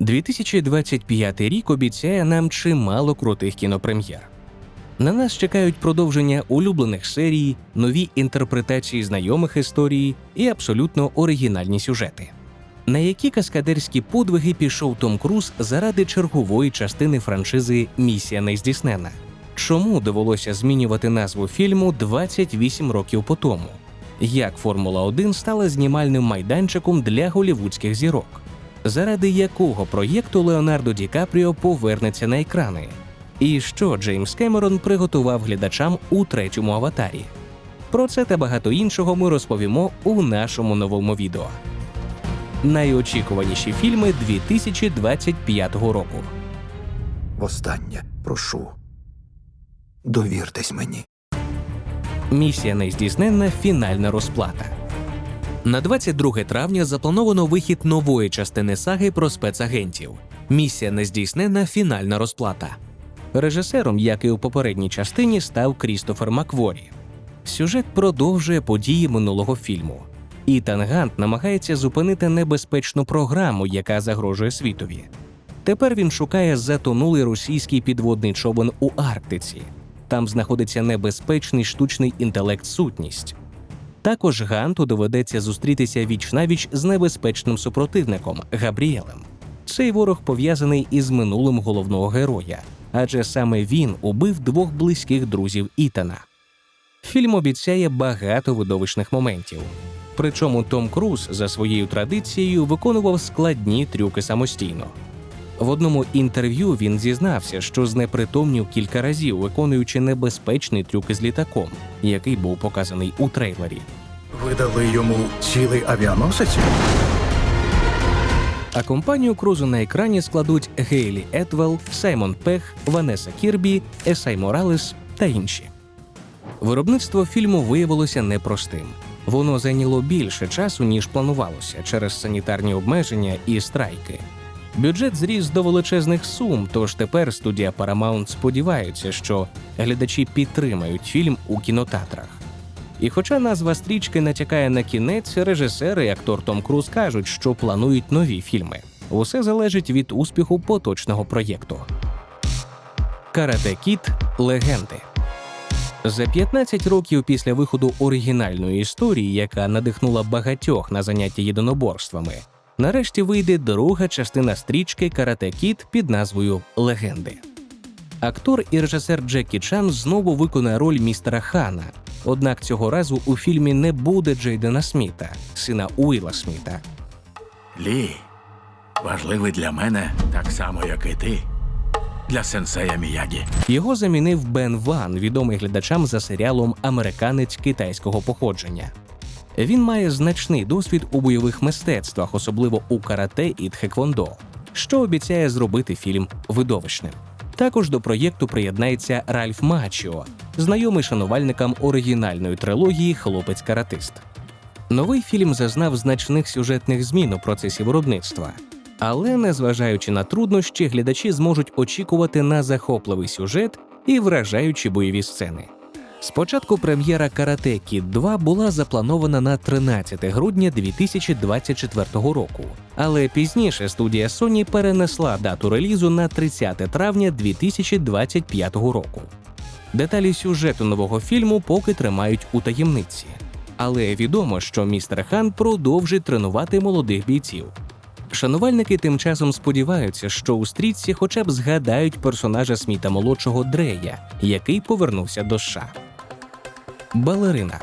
2025 рік обіцяє нам чимало крутих кінопрем'єр. На нас чекають продовження улюблених серій, нові інтерпретації знайомих історій і абсолютно оригінальні сюжети. На які каскадерські подвиги пішов Том Круз заради чергової частини франшизи Місія нездійснена? Чому довелося змінювати назву фільму 28 років по тому? Як Формула 1 стала знімальним майданчиком для голівудських зірок? Заради якого проєкту Леонардо Ді Капріо повернеться на екрани? І що Джеймс Кемерон приготував глядачам у третьому аватарі? Про це та багато іншого ми розповімо у нашому новому відео. Найочікуваніші фільми 2025 року. Востаннє прошу. Довіртесь мені. Місія нездійсненна фінальна розплата. На 22 травня заплановано вихід нової частини саги про спецагентів. Місія нездійсненна фінальна розплата. Режисером, як і у попередній частині, став Крістофер Макворі. Сюжет продовжує події минулого фільму. Ітан Гант намагається зупинити небезпечну програму, яка загрожує світові. Тепер він шукає затонулий російський підводний човен у Арктиці. Там знаходиться небезпечний штучний інтелект сутність. Також Ганту доведеться зустрітися віч-навіч з небезпечним супротивником Габріелем. Цей ворог пов'язаний із минулим головного героя, адже саме він убив двох близьких друзів Ітана. Фільм обіцяє багато видовищних моментів. Причому Том Круз за своєю традицією виконував складні трюки самостійно. В одному інтерв'ю він зізнався, що знепритомнів кілька разів, виконуючи небезпечний трюк із літаком, який був показаний у трейлері. Ви дали йому цілий авіаносець? А компанію Крузу на екрані складуть Гейлі Етвелл, Саймон Пех, Ванеса Кірбі, Есай Моралес та інші. Виробництво фільму виявилося непростим. Воно зайняло більше часу, ніж планувалося через санітарні обмеження і страйки. Бюджет зріс до величезних сум, тож тепер студія Paramount сподівається, що глядачі підтримають фільм у кінотеатрах. І хоча назва стрічки натякає на кінець, режисери і актор Том Круз кажуть, що планують нові фільми. Усе залежить від успіху поточного проєкту. Карате Кіт легенди. За 15 років після виходу оригінальної історії, яка надихнула багатьох на заняття єдиноборствами, нарешті вийде друга частина стрічки Карате Кіт під назвою Легенди. Актор і режисер Джекі Чан знову виконає роль містера Хана. Однак цього разу у фільмі не буде Джейдена Сміта, сина Уіла Сміта. Лі, важливий для мене так само, як і ти. Для сенсея Міягі. Його замінив Бен Ван, відомий глядачам за серіалом Американець китайського походження. Він має значний досвід у бойових мистецтвах, особливо у карате і тхеквондо, що обіцяє зробити фільм видовищним. Також до проєкту приєднається Ральф Мачіо, знайомий шанувальникам оригінальної трилогії Хлопець-каратист. Новий фільм зазнав значних сюжетних змін у процесі виробництва, але незважаючи на труднощі, глядачі зможуть очікувати на захопливий сюжет і вражаючі бойові сцени. Спочатку прем'єра Карате Кід 2 була запланована на 13 грудня 2024 року, але пізніше студія Sony перенесла дату релізу на 30 травня 2025 року. Деталі сюжету нового фільму поки тримають у таємниці, але відомо, що містер Хан продовжить тренувати молодих бійців. Шанувальники тим часом сподіваються, що у стрічці хоча б згадають персонажа Сміта молодшого Дрея, який повернувся до США. Балерина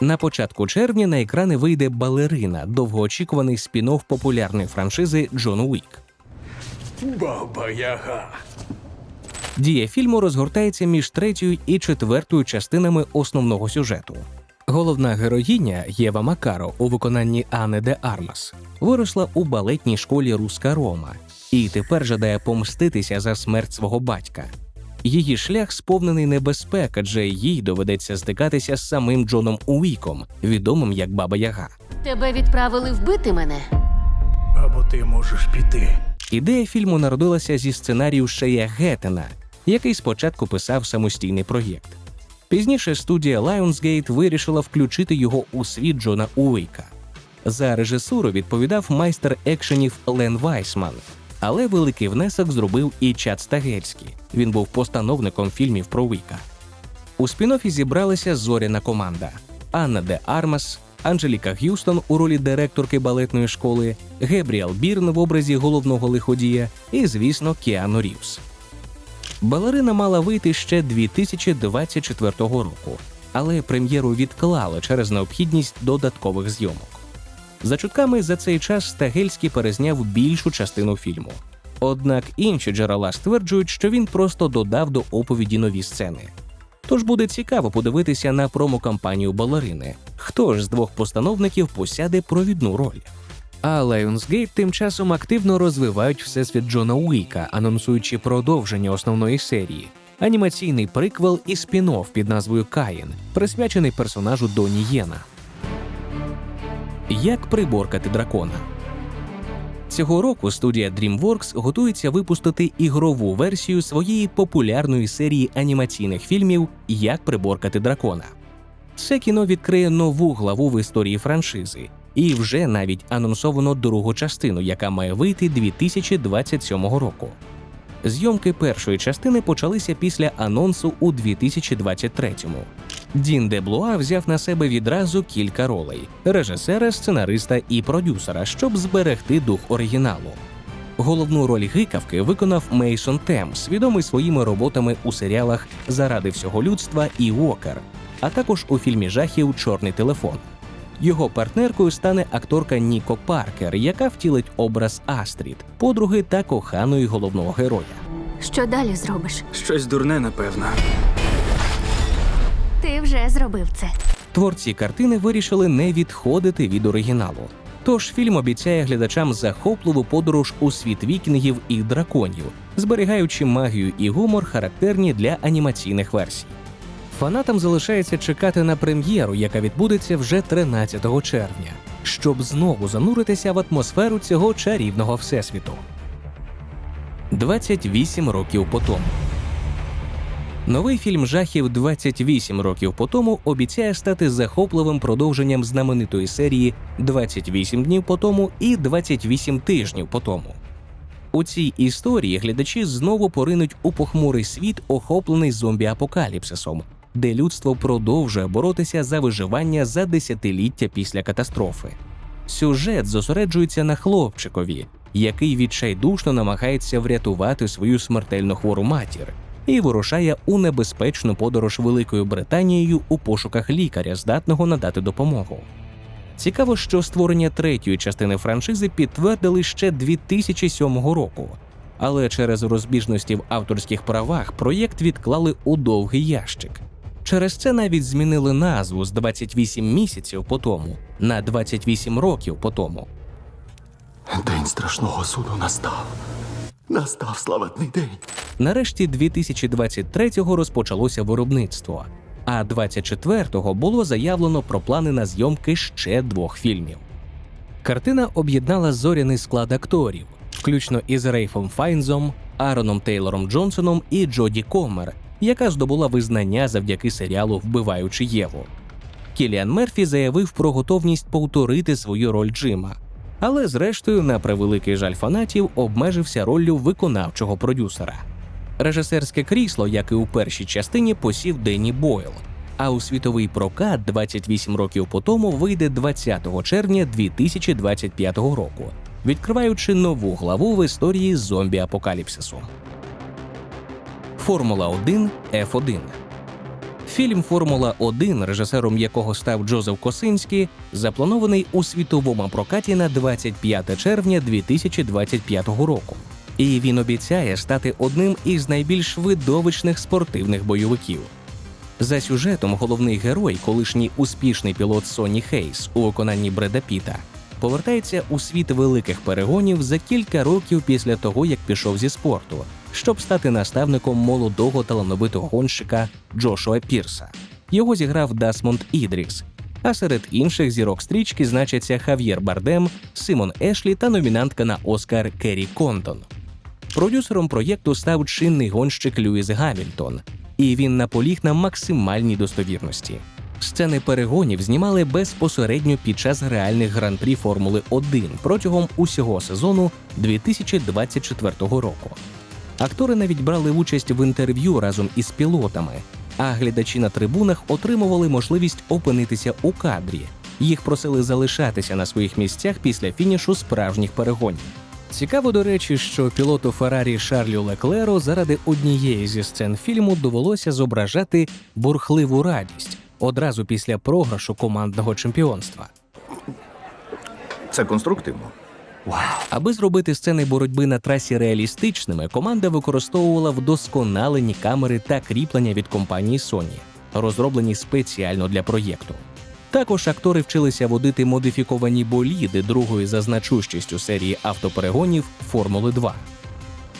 на початку червня на екрани вийде Балерина, довгоочікуваний спін-офф популярної франшизи Джон Уік. Баба Яга. Дія фільму розгортається між третьою і четвертою частинами основного сюжету. Головна героїня Єва Макаро у виконанні Анни де Армас виросла у балетній школі Руска Рома і тепер жадає помститися за смерть свого батька. Її шлях сповнений небезпек, адже їй доведеться стикатися з самим Джоном Уіком, відомим як Баба Яга. Тебе відправили вбити мене. Або ти можеш піти. Ідея фільму народилася зі сценарію Шея Геттена, який спочатку писав самостійний проєкт. Пізніше студія Lionsgate вирішила включити його у світ Джона Уейка. За режисуру відповідав майстер екшенів Лен Вайсман, але великий внесок зробив і Чад Стагельський. Він був постановником фільмів про Віка. У спін-оффі зібралася зоряна команда: Анна Де Армас, Анжеліка Г'юстон у ролі директорки балетної школи, Гебріел Бірн в образі головного лиходія і, звісно, Кіану Рівс. Балерина мала вийти ще 2024 року, але прем'єру відклали через необхідність додаткових зйомок. За чутками за цей час Стагельський перезняв більшу частину фільму. Однак інші джерела стверджують, що він просто додав до оповіді нові сцени. Тож буде цікаво подивитися на промокампанію балерини, хто ж з двох постановників посяде провідну роль. А Lionsgate тим часом активно розвивають всесвіт Джона Уіка, анонсуючи продовження основної серії, анімаційний приквел і спін-офф під назвою Каїн, присвячений персонажу Доні Єна. Як приборкати дракона? Цього року студія DreamWorks готується випустити ігрову версію своєї популярної серії анімаційних фільмів Як приборкати дракона. Це кіно відкриє нову главу в історії франшизи, і вже навіть анонсовано другу частину, яка має вийти 2027 року. Зйомки першої частини почалися після анонсу у 2023-му. Дін Деблуа взяв на себе відразу кілька ролей: режисера, сценариста і продюсера, щоб зберегти дух оригіналу. Головну роль гикавки виконав Мейсон Темс, відомий своїми роботами у серіалах Заради всього людства і Уокер, а також у фільмі жахів Чорний телефон. Його партнеркою стане акторка Ніко Паркер, яка втілить образ Астрід, подруги та коханої головного героя. Що далі зробиш? Щось дурне, напевно. Ти вже зробив це. Творці картини вирішили не відходити від оригіналу. Тож фільм обіцяє глядачам захопливу подорож у світ вікінгів і драконів, зберігаючи магію і гумор, характерні для анімаційних версій. Фанатам залишається чекати на прем'єру, яка відбудеться вже 13 червня, щоб знову зануритися в атмосферу цього чарівного всесвіту. 28 років по тому. Новий фільм жахів 28 років по тому обіцяє стати захопливим продовженням знаменитої серії 28 днів по тому і 28 тижнів по тому. У цій історії глядачі знову поринуть у похмурий світ, охоплений зомбі-апокаліпсисом, де людство продовжує боротися за виживання за десятиліття після катастрофи. Сюжет зосереджується на хлопчикові, який відчайдушно намагається врятувати свою смертельно хвору матір і вирушає у небезпечну подорож Великою Британією у пошуках лікаря, здатного надати допомогу. Цікаво, що створення третьої частини франшизи підтвердили ще 2007 року, але через розбіжності в авторських правах проєкт відклали у довгий ящик. Через це навіть змінили назву з 28 місяців по тому на 28 років по тому. День страшного суду настав. Настав славетний день. Нарешті 2023-го розпочалося виробництво, а 24-го було заявлено про плани на зйомки ще двох фільмів. Картина об'єднала зоряний склад акторів, включно із Рейфом Файнзом, Аароном Тейлором Джонсоном і Джоді Комер, яка здобула визнання завдяки серіалу Вбиваючи Єву. Кіліан Мерфі заявив про готовність повторити свою роль Джима, але зрештою, на превеликий жаль фанатів, обмежився роллю виконавчого продюсера. Режисерське крісло, як і у першій частині, посів Денні Бойл. А у світовий прокат 28 років по тому вийде 20 червня 2025 року, відкриваючи нову главу в історії зомбі-апокаліпсису. Формула 1 F1 Фільм Формула 1, режисером якого став Джозеф Косинський, запланований у світовому прокаті на 25 червня 2025 року. І він обіцяє стати одним із найбільш видовищних спортивних бойовиків. За сюжетом головний герой, колишній успішний пілот Соні Хейс у виконанні Бреда Піта, повертається у світ великих перегонів за кілька років після того, як пішов зі спорту, щоб стати наставником молодого талановитого гонщика Джошуа Пірса. Його зіграв Дасмонд Ідріс. А серед інших зірок стрічки значаться Хав'єр Бардем, Симон Ешлі та номінантка на Оскар Керрі Контон. Продюсером проєкту став чинний гонщик Льюіс Гамільтон, і він наполіг на максимальній достовірності. Сцени перегонів знімали безпосередньо під час реальних гран-прі Формули 1 протягом усього сезону 2024 року. Актори навіть брали участь в інтерв'ю разом із пілотами, а глядачі на трибунах отримували можливість опинитися у кадрі. Їх просили залишатися на своїх місцях після фінішу справжніх перегонів. Цікаво, до речі, що пілоту Феррарі Шарлю Леклеру заради однієї зі сцен фільму довелося зображати бурхливу радість одразу після програшу командного чемпіонства. Це конструктивно. Аби зробити сцени боротьби на трасі реалістичними, команда використовувала вдосконалені камери та кріплення від компанії Sony, розроблені спеціально для проєкту. Також актори вчилися водити модифіковані боліди другої за значущістю серії автоперегонів Формули 2.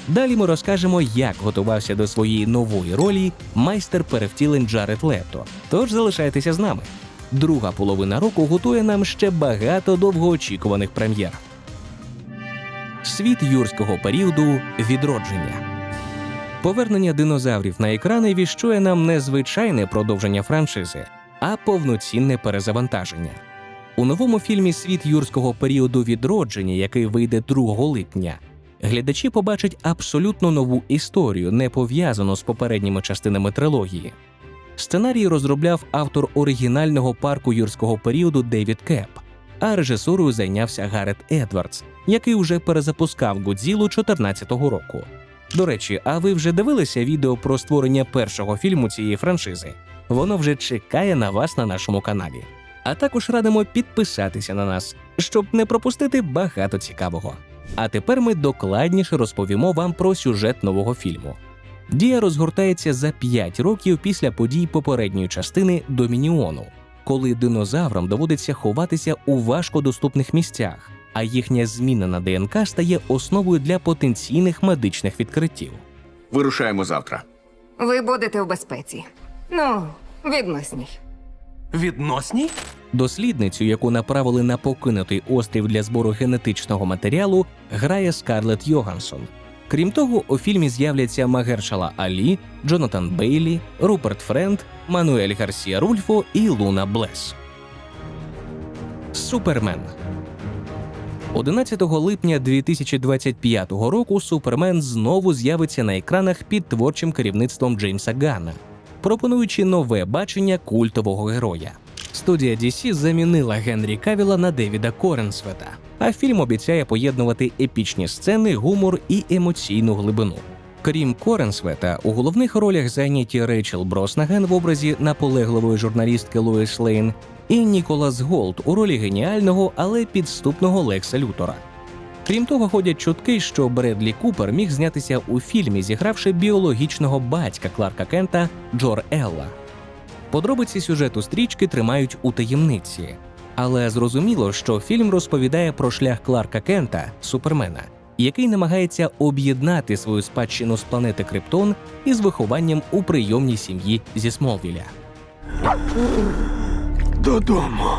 Далі ми розкажемо, як готувався до своєї нової ролі майстер перевтілень Джаред Лето. Тож залишайтеся з нами. Друга половина року готує нам ще багато довгоочікуваних прем'єр. Світ юрського періоду відродження. Повернення динозаврів на екрани віщує нам не звичайне продовження франшизи, а повноцінне перезавантаження. У новому фільмі Світ юрського періоду відродження, який вийде 2 липня, глядачі побачать абсолютно нову історію, не пов'язану з попередніми частинами трилогії. Сценарій розробляв автор оригінального парку юрського періоду Девід Кеп, а режисурою зайнявся Гарет Едвардс, який уже перезапускав Годзілу 2014 року. До речі, а ви вже дивилися відео про створення першого фільму цієї франшизи? Воно вже чекає на вас на нашому каналі. А також радимо підписатися на нас, щоб не пропустити багато цікавого. А тепер ми докладніше розповімо вам про сюжет нового фільму. Дія розгортається за 5 років після подій попередньої частини Домініону, коли динозаврам доводиться ховатися у важкодоступних місцях, а їхня змінена ДНК стає основою для потенційних медичних відкриттів. Вирушаємо завтра. Ви будете у безпеці. Ну, відносній. Відносній? Дослідницю, яку направили на покинутий острів для збору генетичного матеріалу, грає Скарлетт Йогансон. Крім того, у фільмі з'являться Магершала Алі, Джонатан Бейлі, Руперт Френд, Мануель Гарсія Рульфо і Луна Блес. Супермен 11 липня 2025 року Супермен знову з'явиться на екранах під творчим керівництвом Джеймса Ганна, пропонуючи нове бачення культового героя. Студія DC замінила Генрі Кавіла на Девіда Коренсвета, а фільм обіцяє поєднувати епічні сцени, гумор і емоційну глибину. Крім Коренсвета, у головних ролях зайняті Рейчел Броснаген в образі наполегливої журналістки Луїс Лейн і Ніколас Голд у ролі геніального, але підступного Лекса Лютора. Крім того, ходять чутки, що Бредлі Купер міг знятися у фільмі, зігравши біологічного батька Кларка Кента Джор Елла. Подробиці сюжету стрічки тримають у таємниці, але зрозуміло, що фільм розповідає про шлях Кларка Кента, Супермена, який намагається об'єднати свою спадщину з планети Криптон із вихованням у прийомній сім'ї зі Смолвіля. Додому.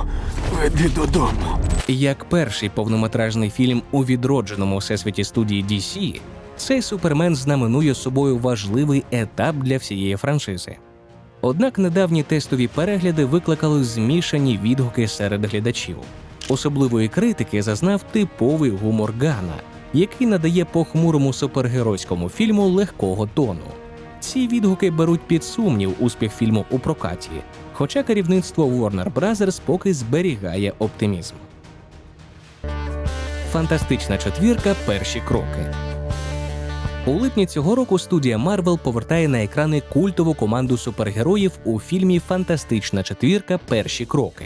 Веди додому. Як перший повнометражний фільм у відродженому всесвіті студії DC, цей супермен знаменує собою важливий етап для всієї франшизи. Однак недавні тестові перегляди викликали змішані відгуки серед глядачів. Особливої критики зазнав типовий гумор Гана, який надає похмурому супергеройському фільму легкого тону. Ці відгуки беруть під сумнів успіх фільму у прокаті, хоча керівництво Warner Bros. поки зберігає оптимізм. Фантастична четвірка перші кроки. У липні цього року студія Marvel повертає на екрани культову команду супергероїв у фільмі Фантастична четвірка перші кроки.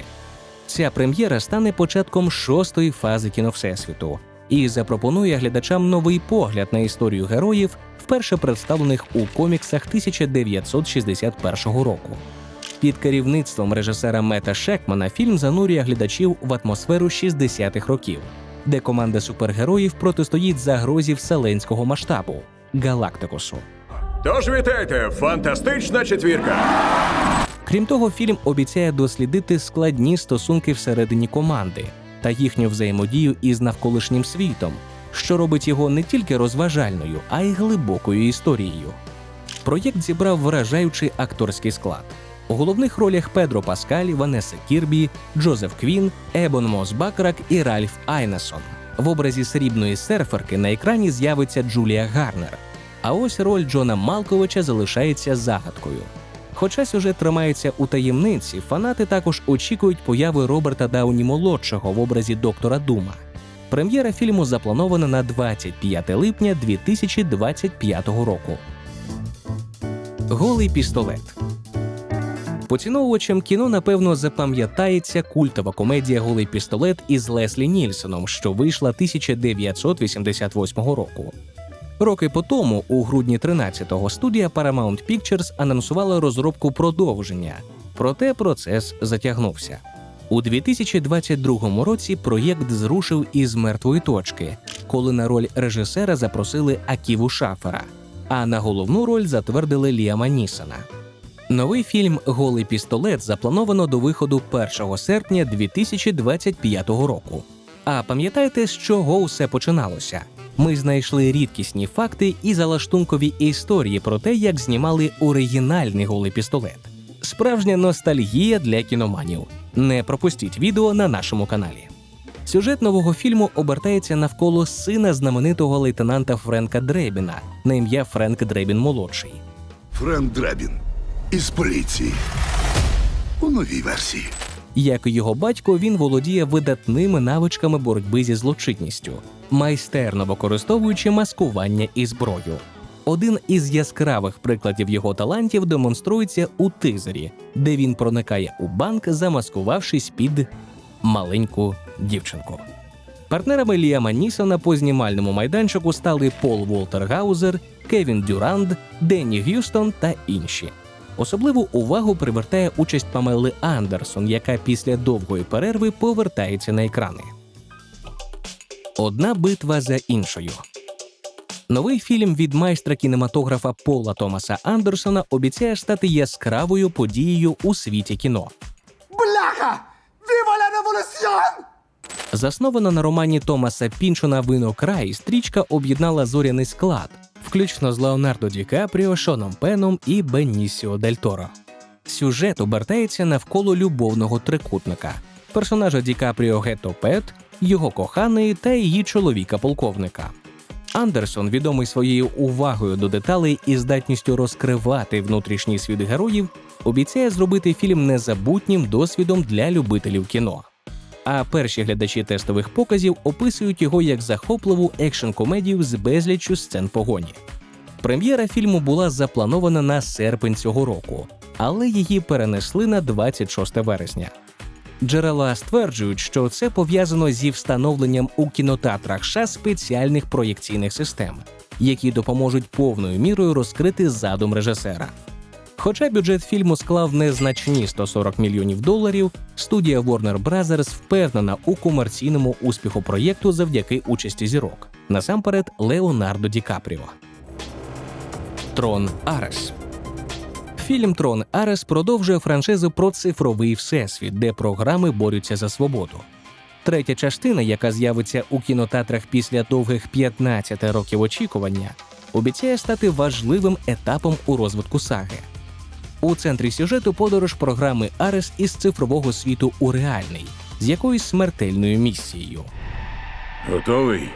Ця прем'єра стане початком шостої фази кіновсесвіту і запропонує глядачам новий погляд на історію героїв, вперше представлених у коміксах 1961 року. Під керівництвом режисера Мета Шекмана фільм занурює глядачів в атмосферу 60-х років, де команда супергероїв протистоїть загрозі вселенського масштабу Галактикусу. Тож вітайте, фантастична четвірка. Крім того, фільм обіцяє дослідити складні стосунки всередині команди та їхню взаємодію із навколишнім світом, що робить його не тільки розважальною, а й глибокою історією. Проєкт зібрав вражаючий акторський склад. У головних ролях Педро Паскаль, Ванеса Кірбі, Джозеф Квін, Ебон Мос Бакрак і Ральф Айнесон. В образі срібної серферки на екрані з'явиться Джулія Гарнер. А ось роль Джона Малковича залишається загадкою. Хоча сюжет тримається у таємниці, фанати також очікують появи Роберта Дауні молодшого в образі доктора Дума. Прем'єра фільму запланована на 25 липня 2025 року. Голий пістолет. Поціновувачам кіно напевно запам'ятається культова комедія Голий пістолет із Леслі Нільсоном, що вийшла 1988 року. Роки по тому, у грудні 13-го, студія Paramount Pictures анонсувала розробку продовження, проте процес затягнувся. У 2022 році проєкт зрушив із мертвої точки, коли на роль режисера запросили Аківу Шафера, а на головну роль затвердили Ліама Нісона. Новий фільм Голий пістолет заплановано до виходу 1 серпня 2025 року. А пам'ятаєте, з чого усе починалося? Ми знайшли рідкісні факти і залаштункові історії про те, як знімали оригінальний голий пістолет. Справжня ностальгія для кіноманів. Не пропустіть відео на нашому каналі. Сюжет нового фільму обертається навколо сина знаменитого лейтенанта Френка Дребіна на ім'я Френк Дребін молодший. Френк Дребін із поліції. У новій версії. Як і його батько, він володіє видатними навичками боротьби зі злочинністю, майстерно використовуючи маскування і зброю. Один із яскравих прикладів його талантів демонструється у тизері, де він проникає у банк, замаскувавшись під маленьку дівчинку. Партнерами Ліама Нісона по знімальному майданчику стали Пол Волтер Гаузер, Кевін Дюранд, Денні Г'юстон та інші. Особливу увагу привертає участь Памели Андерсон, яка після довгої перерви повертається на екрани. Одна битва за іншою. Новий фільм від майстра кінематографа Пола Томаса Андерсона обіцяє стати яскравою подією у світі кіно. Бляха! Віва ла революціон! Заснована на романі Томаса Пінчона Вино край, стрічка об'єднала зоряний склад, включно з Леонардо Ді Капріо, Шоном Пеном і Беннісіо Дель Торо. Сюжет обертається навколо любовного трикутника персонажа Ді Капріо Гетто Пет, його коханої та її чоловіка-полковника. Андерсон, відомий своєю увагою до деталей і здатністю розкривати внутрішній світ героїв, обіцяє зробити фільм незабутнім досвідом для любителів кіно. А перші глядачі тестових показів описують його як захопливу екшн-комедію з безліччю сцен погоні. Прем'єра фільму була запланована на серпень цього року, але її перенесли на 26 вересня. Джерела стверджують, що це пов'язано зі встановленням у кінотеатрах США спеціальних проєкційних систем, які допоможуть повною мірою розкрити задум режисера. Хоча бюджет фільму склав незначні 140 мільйонів доларів, студія Warner Bros. впевнена у комерційному успіху проєкту завдяки участі зірок, насамперед Леонардо Ді Капріо. Трон Арес Фільм Трон Арес продовжує франшизу про цифровий всесвіт, де програми борються за свободу. Третя частина, яка з'явиться у кінотеатрах після довгих 15 років очікування, обіцяє стати важливим етапом у розвитку саги. У центрі сюжету подорож програми Арес із цифрового світу у реальний з якоюсь смертельною місією. Готовий?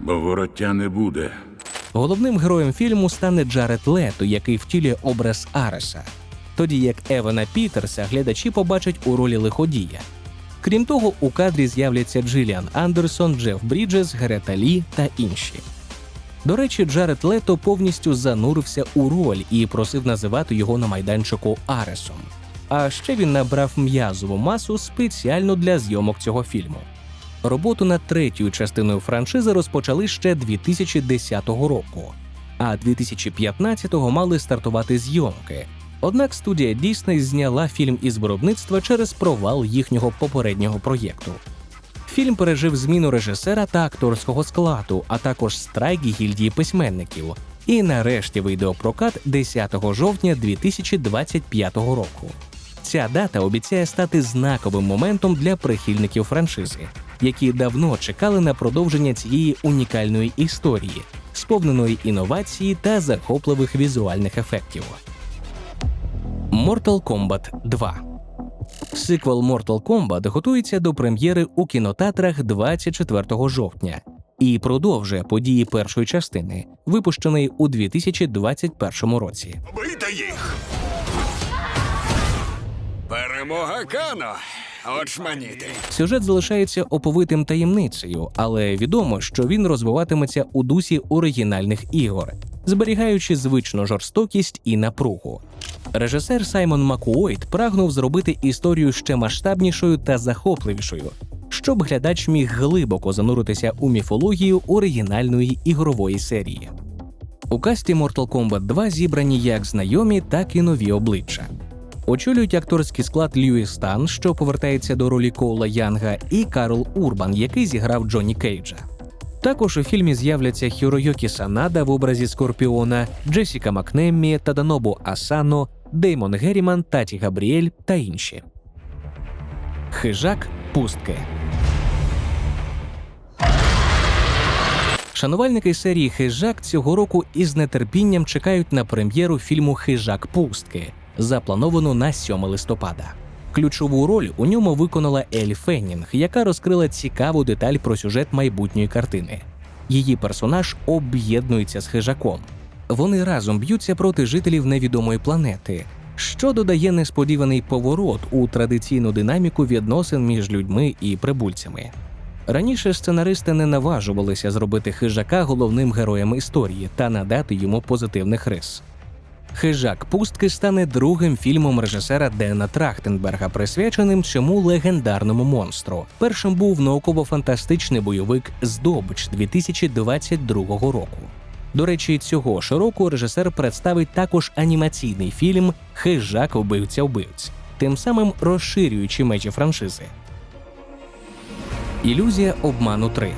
Бо вороття не буде. Головним героєм фільму стане Джаред Лето, який втілює образ Ареса, тоді як Евана Пітерса глядачі побачать у ролі лиходія. Крім того, у кадрі з'являться Джиліан Андерсон, Джеф Бріджес, Грета Лі та інші. До речі, Джаред Лето повністю занурився у роль і просив називати його на майданчику Аресом. А ще він набрав м'язову масу спеціально для зйомок цього фільму. Роботу над третьою частиною франшизи розпочали ще 2010 року, а 2015-го мали стартувати зйомки. Однак студія Disney зняла фільм із виробництва через провал їхнього попереднього проєкту. Фільм пережив зміну режисера та акторського складу, а також страйк гільдії письменників. І нарешті вийде у прокат 10 жовтня 2025 року. Ця дата обіцяє стати знаковим моментом для прихильників франшизи, які давно чекали на продовження цієї унікальної історії, сповненої інновації та захопливих візуальних ефектів. Mortal Kombat 2 Сиквел Mortal Kombat готується до прем'єри у кінотеатрах 24 жовтня і продовжує події першої частини, випущеної у 2021 році. Бийте їх! Перемога Кано! Очманіти. Сюжет залишається оповитим таємницею, але відомо, що він розвиватиметься у дусі оригінальних ігор, зберігаючи звичну жорстокість і напругу. Режисер Саймон Макуойт прагнув зробити історію ще масштабнішою та захопливішою, щоб глядач міг глибоко зануритися у міфологію оригінальної ігрової серії. У касті Mortal Kombat 2 зібрані як знайомі, так і нові обличчя. Очолюють акторський склад Льюіс Тан, що повертається до ролі Коула Янга, і Карл Урбан, який зіграв Джонні Кейджа. Також у фільмі з'являться Хіроюкі Санада в образі Скорпіона, Джесіка Макнеммі, Таданобу Асано, Деймон Геріман, Таті Габріель та інші. Хижак пустки. Шанувальники серії Хижак цього року із нетерпінням чекають на прем'єру фільму Хижак пустки, заплановану на 7 листопада. Ключову роль у ньому виконала Ель Феннінг, яка розкрила цікаву деталь про сюжет майбутньої картини. Її персонаж об'єднується з хижаком. Вони разом б'ються проти жителів невідомої планети, що додає несподіваний поворот у традиційну динаміку відносин між людьми і прибульцями. Раніше сценаристи не наважувалися зробити хижака головним героєм історії та надати йому позитивних рис. Хижак пустки стане другим фільмом режисера Дена Трахтенберга, присвяченим цьому легендарному монстру. Першим був науково-фантастичний бойовик Здобич 2022 року. До речі, цього ж року режисер представить також анімаційний фільм Хижак вбивця вбивць, тим самим розширюючи межі франшизи. Ілюзія обману 3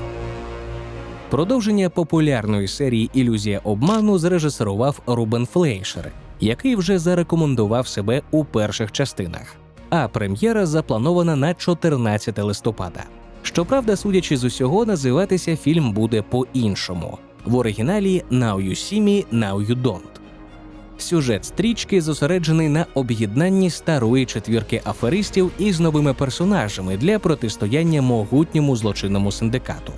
Продовження популярної серії Ілюзія обману зрежисерував Рубен Флейшер, який вже зарекомендував себе у перших частинах. А прем'єра запланована на 14 листопада. Щоправда, судячи з усього, називатися фільм буде по-іншому в оригіналі Now You See Me, Now You Don't. Сюжет стрічки зосереджений на об'єднанні старої четвірки аферистів із новими персонажами для протистояння могутньому злочинному синдикату.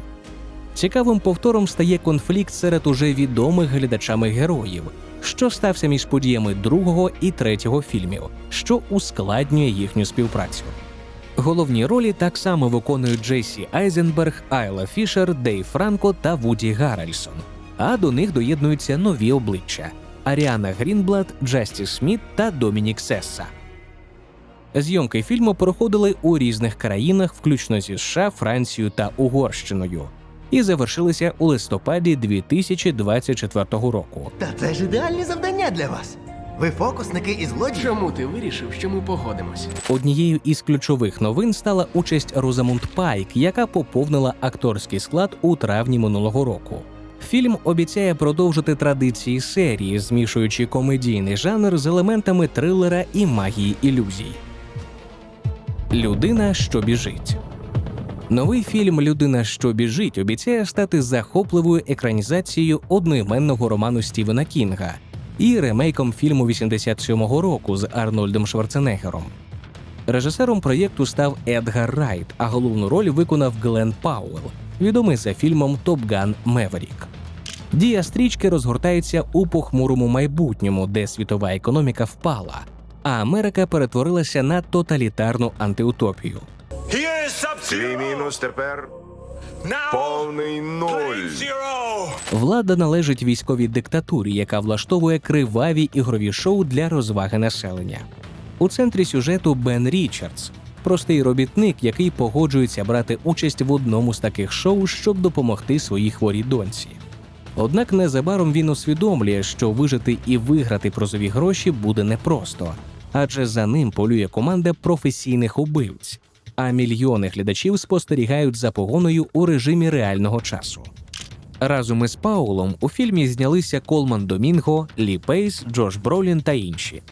Цікавим повтором стає конфлікт серед уже відомих глядачами героїв, що стався між подіями другого і третього фільмів, що ускладнює їхню співпрацю. Головні ролі так само виконують Джейсі Айзенберг, Айла Фішер, Дейв Франко та Вуді Гаррельсон. А до них доєднуються нові обличчя: Аріана Грінблад, Джасті Сміт та Домінік Сесса. Зйомки фільму проходили у різних країнах, включно зі США, Францією та Угорщиною, і завершилися у листопаді 2024 року. Та це ж ідеальні завдання для вас. Ви фокусники і злодії. Чому ти вирішив, що ми погодимось? Однією із ключових новин стала участь Розамунд Пайк, яка поповнила акторський склад у травні минулого року. Фільм обіцяє продовжити традиції серії, змішуючи комедійний жанр з елементами трилера і магії ілюзій. Людина, що біжить. Новий фільм Людина, що біжить обіцяє стати захопливою екранізацією одноіменного роману Стівена Кінга і ремейком фільму 87-го року з Арнольдом Шварценеггером. Режисером проєкту став Едгар Райт, а головну роль виконав Глен Пауел, відомий за фільмом Топ Ган Меверік. Дія стрічки розгортається у похмурому майбутньому, де світова економіка впала, а Америка перетворилася на тоталітарну антиутопію. Твій мінус тепер повний нуль. Влада належить військовій диктатурі, яка влаштовує криваві ігрові шоу для розваги населення. У центрі сюжету Бен Річардс, простий робітник, який погоджується брати участь в одному з таких шоу, щоб допомогти своїй хворій доньці. Однак незабаром він усвідомлює, що вижити і виграти прозові гроші буде непросто, адже за ним полює команда професійних убивць, а мільйони глядачів спостерігають за погоною у режимі реального часу. Разом із Паулом у фільмі знялися Колман Домінго, Лі Пейс, Джош Бролін та інші.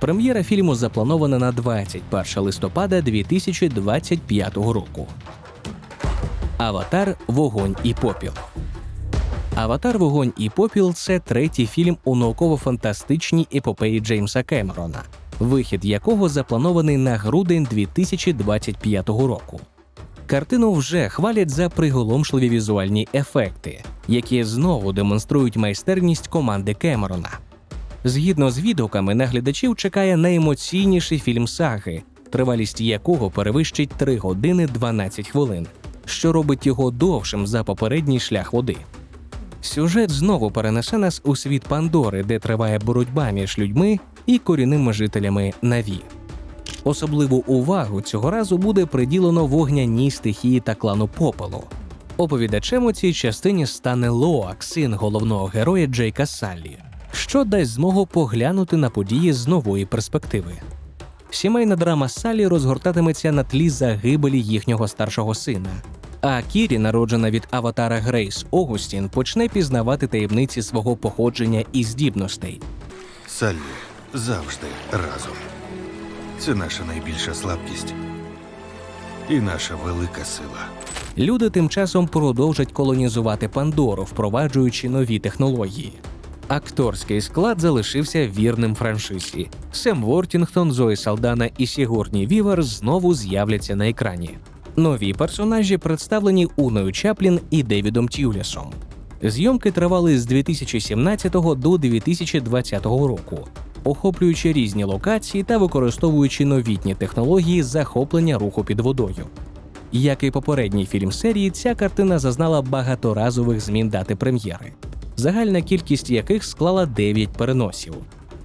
Прем'єра фільму запланована на 21 листопада 2025 року. Аватар Вогонь і попіл. Аватар Вогонь і попіл це третій фільм у науково-фантастичній епопеї Джеймса Кемерона. Вихід якого запланований на грудень 2025 року. Картину вже хвалять за приголомшливі візуальні ефекти, які знову демонструють майстерність команди Кемерона. Згідно з відгуками, на глядачів чекає найемоційніший фільм саги, тривалість якого перевищить 3 години 12 хвилин, що робить його довшим за попередній шлях води. Сюжет знову перенесе нас у світ Пандори, де триває боротьба між людьми і корінними жителями Наві. Особливу увагу цього разу буде приділено вогняній стихії та клану попелу. Оповідачем у цій частині стане Лоак, син головного героя Джейка Саллі, що дасть змогу поглянути на події з нової перспективи. Сімейна драма Саллі розгортатиметься на тлі загибелі їхнього старшого сина. А Кірі, народжена від аватара Грейс Огустін, почне пізнавати таємниці свого походження і здібностей. Саллі завжди разом. Це наша найбільша слабкість і наша велика сила. Люди тим часом продовжать колонізувати Пандору, впроваджуючи нові технології. Акторський склад залишився вірним франшизі. Сем Вортінгтон, Зої Салдана і Сігурні Вівер знову з'являться на екрані. Нові персонажі представлені Уною Чаплін і Девідом Тюлісом. Зйомки тривали з 2017 до 2020 року, охоплюючи різні локації та використовуючи новітні технології захоплення руху під водою. Як і попередній фільм серії, ця картина зазнала багаторазових змін дати прем'єри, загальна кількість яких склала 9 переносів.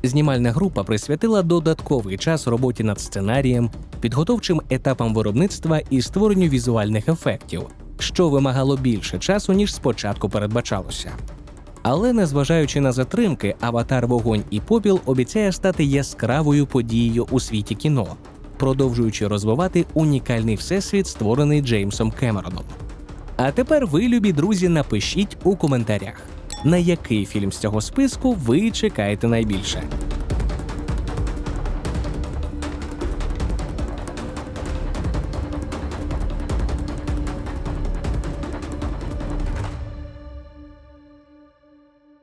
Знімальна група присвятила додатковий час роботі над сценарієм, підготовчим етапам виробництва і створенню візуальних ефектів, що вимагало більше часу, ніж спочатку передбачалося. Але незважаючи на затримки, аватар Вогонь і Попіл обіцяє стати яскравою подією у світі кіно, продовжуючи розвивати унікальний всесвіт, створений Джеймсом Кемероном. А тепер ви, любі друзі, напишіть у коментарях, на який фільм з цього списку ви чекаєте найбільше.